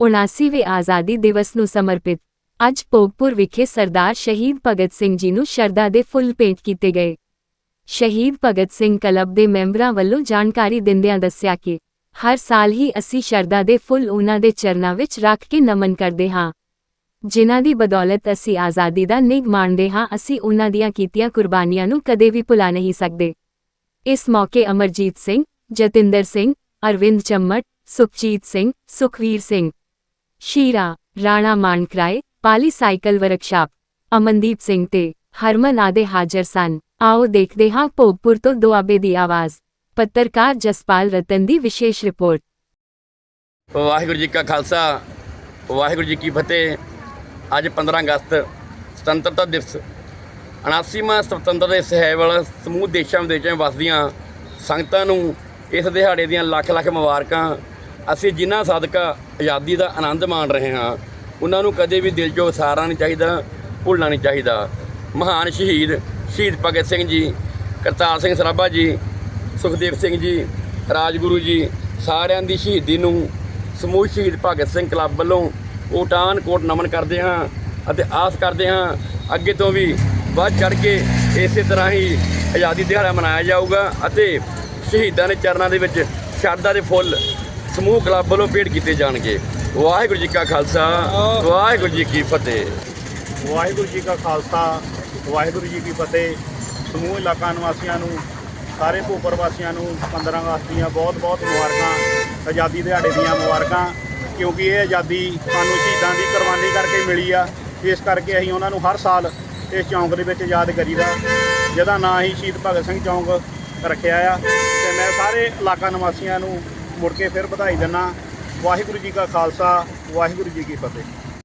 79ਵੇਂ ਆਜ਼ਾਦੀ ਦਿਵਸ ਨੂੰ ਸਮਰਪਿਤ। ਅੱਜ ਭੋਗਪੁਰ ਵਿਖੇ ਸਰਦਾਰ ਸ਼ਹੀਦ ਭਗਤ ਸਿੰਘ ਜੀ ਨੂੰ ਸ਼ਰਧਾ ਦੇ ਫੁੱਲ ਭੇਂਟ ਕੀਤੇ ਗਏ। ਸ਼ਹੀਦ ਭਗਤ ਸਿੰਘ ਕਲੱਬ ਦੇ ਮੈਂਬਰਾਂ ਵੱਲੋਂ ਜਾਣਕਾਰੀ ਦਿੰਦਿਆਂ ਦੱਸਿਆ ਕਿ ਹਰ ਸਾਲ ਹੀ ਅਸੀਂ ਸ਼ਰਧਾ ਦੇ ਫੁੱਲ ਉਹਨਾਂ ਦੇ ਚਰਨਾਂ ਵਿੱਚ ਰੱਖ ਕੇ ਨਮਨ ਕਰਦੇ ਹਾਂ। ਜਿਨ੍ਹਾਂ ਦੀ ਬਦੌਲਤ ਅਸੀਂ ਆਜ਼ਾਦੀ ਦਾ ਨਿੱਘ ਮਾਣਦੇ ਹਾਂ, ਅਸੀਂ ਉਹਨਾਂ ਦੀਆਂ ਕੀਤੀਆਂ ਕੁਰਬਾਨੀਆਂ ਨੂੰ ਕਦੇ ਵੀ ਭੁਲਾ ਨਹੀਂ ਸਕਦੇ। ਇਸ ਮੌਕੇ ਅਮਰਜੀਤ ਸਿੰਘ, ਜਤਿੰਦਰ ਸਿੰਘ, ਅਰਵਿੰਦ ਚੰਮਟ, ਸੁਖਜੀਤ ਸਿੰਘ, ਸੁਖਵੀਰ ਸਿੰਘ ਸ਼ੀਰਾ, ਰਾਣਾ ਮਾਨਕਰਾਏ, ਪਾਲੀ ਸਾਈਕਲ ਵਰਕਸ਼ਾਪ। ਅਮਨਦੀਪ ਸਿੰਘ ਤੇ ਹਰਮਨ ਆਦੇ ਹਾਜ਼ਰ ਸਨ। ਆਓ ਦੇਖਦੇ ਹਾਂ ਭੋਗਪੁਰ ਤੋਂ ਦੁਆਬੇ ਦੀ ਆਵਾਜ਼। ਪੱਤਰਕਾਰ ਜਸਪਾਲ ਰਤਨ ਦੀ ਵਿਸ਼ੇਸ਼ ਰਿਪੋਰਟ। ਵਾਹਿਗੁਰੂ ਜੀ ਕਾ ਖਾਲਸਾ, ਵਾਹਿਗੁਰੂ ਜੀ ਕੀ ਫਤਿਹ। ਅੱਜ 15 ਅਗਸਤ, ਸੁਤੰਤਰਤਾ ਦਿਵਸ। 79ਵਾਂ ਸੁਤੰਤਰਤਾ ਦਿਵਸ ਹੈ ਵਾਲਾ ਸਮੂਹ ਦੇਸ਼ਾਂ ਵਿਦੇਸ਼ਾਂ ਵਿੱਚ ਵਸਦੀਆਂ ਸੰਗਤਾਂ ਨੂੰ ਇਸ ਦਿਹਾੜੇ ਦੀਆਂ ਲੱਖ ਲੱਖ ਮੁਬਾਰਕਾਂ ਅਸੀਂ ਜਿਨ੍ਹਾਂ ਸਦਕਾ ਆਜ਼ਾਦੀ ਦਾ ਆਨੰਦ ਮਾਣ ਰਹੇ ਹਾਂ, ਉਹਨਾਂ ਨੂੰ ਕਦੇ ਵੀ ਦਿਲ 'ਚੋਂ ਵਿਸਾਰਨਾ ਨਹੀਂ ਚਾਹੀਦਾ, ਭੁੱਲਣਾ ਨਹੀਂ ਚਾਹੀਦਾ। ਮਹਾਨ ਸ਼ਹੀਦ ਸ਼ਹੀਦ ਭਗਤ ਸਿੰਘ ਜੀ, ਕਰਤਾਰ ਸਿੰਘ ਸਰਾਭਾ ਜੀ, ਸੁਖਦੇਵ ਸਿੰਘ ਜੀ, ਰਾਜਗੁਰੂ ਜੀ, ਸਾਰਿਆਂ ਦੀ ਸ਼ਹੀਦੀ ਨੂੰ ਸਮੂਹ ਸ਼ਹੀਦ ਭਗਤ ਸਿੰਘ ਕਲੱਬ ਵੱਲੋਂ ਕੋਟਾਨ ਕੋਟ ਨਮਨ ਕਰਦੇ ਹਾਂ ਅਤੇ ਆਸ ਕਰਦੇ ਹਾਂ ਅੱਗੇ ਤੋਂ ਵੀ ਵੱਧ ਚੜ ਕੇ ਇਸੇ ਤਰ੍ਹਾਂ ਹੀ ਆਜ਼ਾਦੀ ਦਿਹਾੜਾ ਮਨਾਇਆ ਜਾਊਗਾ ਅਤੇ ਸ਼ਹੀਦਾਂ ਦੇ ਚਰਨਾਂ ਦੇ ਵਿੱਚ ਸ਼ਰਧਾ ਦੇ ਫੁੱਲ ਸਮੂਹ ਕਲੱਬ ਵੱਲੋਂ ਭੇਟ ਕੀਤੇ ਜਾਣਗੇ। ਵਾਹਿਗੁਰੂ ਜੀ ਕਾ ਖਾਲਸਾ, ਵਾਹਿਗੁਰੂ ਜੀ ਕੀ ਫਤਿਹ। ਵਾਹਿਗੁਰੂ ਜੀ ਕਾ ਖਾਲਸਾ, ਵਾਹਿਗੁਰੂ ਜੀ ਕੀ ਫਤਿਹ। ਸਮੂਹ ਇਲਾਕਾ ਨਿਵਾਸੀਆਂ ਨੂੰ, ਸਾਰੇ ਭੂਪਰ ਵਾਸੀਆਂ ਨੂੰ 15 ਅਗਸਤ ਦੀਆਂ ਬਹੁਤ-ਬਹੁਤ ਮੁਬਾਰਕਾਂ, ਆਜ਼ਾਦੀ ਦਿਹਾੜੇ ਦੀਆਂ ਮੁਬਾਰਕਾਂ, ਕਿਉਂਕਿ ਇਹ ਆਜ਼ਾਦੀ ਸਾਨੂੰ ਸ਼ਹੀਦਾਂ ਦੀ ਕੁਰਬਾਨੀ ਕਰਕੇ ਮਿਲੀ ਆ। ਇਸ ਕਰਕੇ ਅਸੀਂ ਉਹਨਾਂ ਨੂੰ ਹਰ ਸਾਲ ਇਸ ਚੌਂਕ ਦੇ ਵਿੱਚ ਯਾਦ ਕਰੀਦਾ। ਜਿਹਦਾ ਨਾਂ ਹੀ ਸ਼ਹੀਦ ਭਗਤ ਸਿੰਘ ਚੌਂਕ ਰੱਖਿਆ ਆ। ਤੇ ਮੈਂ ਸਾਰੇ ਇਲਾਕਾ ਨਿਵਾਸੀਆਂ ਨੂੰ ਮੁੜ ਕੇ ਫਿਰ ਵਧਾਈ ਦਿੰਦਾ। ਵਾਹਿਗੁਰੂ ਜੀ ਕਾ ਖਾਲਸਾ ਵਾਹਿਗੁਰੂ ਜੀ ਕੀ ਫਤਿਹ।